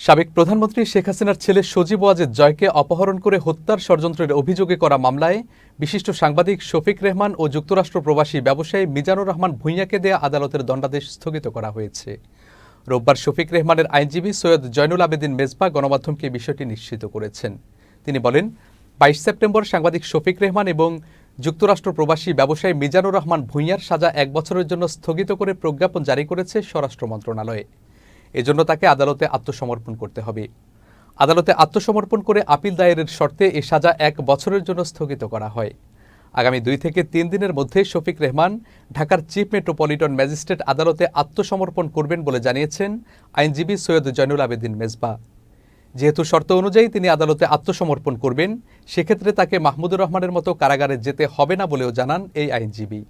সাবেক প্রধানমন্ত্রী শেখ হাসিনার ছেলে সজীব ওয়াজেদ জয়কে অপহরণ করে হত্যার ষড়যন্ত্রের অভিযোগে করা মামলায় বিশিষ্ট সাংবাদিক শফিক রেহমান ও যুক্তরাষ্ট্র প্রবাসী ব্যবসায়ী মিজানুর রহমান ভূঁইয়াকে দেয়া আদালতের দণ্ডাদেশ স্থগিত করা হয়েছে। রোববার শফিক রেহমানের আইনজীবী সৈয়দ জয়নুল আবেদিন মেজবা গণমাধ্যমকে বিষয়টি নিশ্চিত করেছেন। তিনি বলেন, বাইশ সেপ্টেম্বর সাংবাদিক শফিক রেহমান এবং যুক্তরাষ্ট্র প্রবাসী ব্যবসায়ী মিজানুর রহমান ভূঁইয়ার সাজা এক বছরের জন্য স্থগিত করে প্রজ্ঞাপন জারি করেছে স্বরাষ্ট্র মন্ত্রণালয়। এজন্য তাকে আদালতে আত্মসমর্পণ করতে হবে। আদালতে আত্মসমর্পণ করে আপিল দায়েরের শর্তে এ সাজা এক বছরের জন্য স্থগিত করা হয়। আগামী দুই থেকে তিন দিনের মধ্যে শফিক রেহমান ঢাকার চিফ মেট্রোপলিটন ম্যাজিস্ট্রেট আদালতে আত্মসমর্পণ করবেন বলে জানিয়েছেন আইনজীবী সৈয়দ জয়নুল আবেদিন মেজবা। যেহেতু শর্ত অনুযায়ী তিনি আদালতে আত্মসমর্পণ করবেন, সেক্ষেত্রে তাকে মাহমুদুর রহমানের মতো কারাগারে যেতে হবে না বলেও জানান এই আইনজীবী।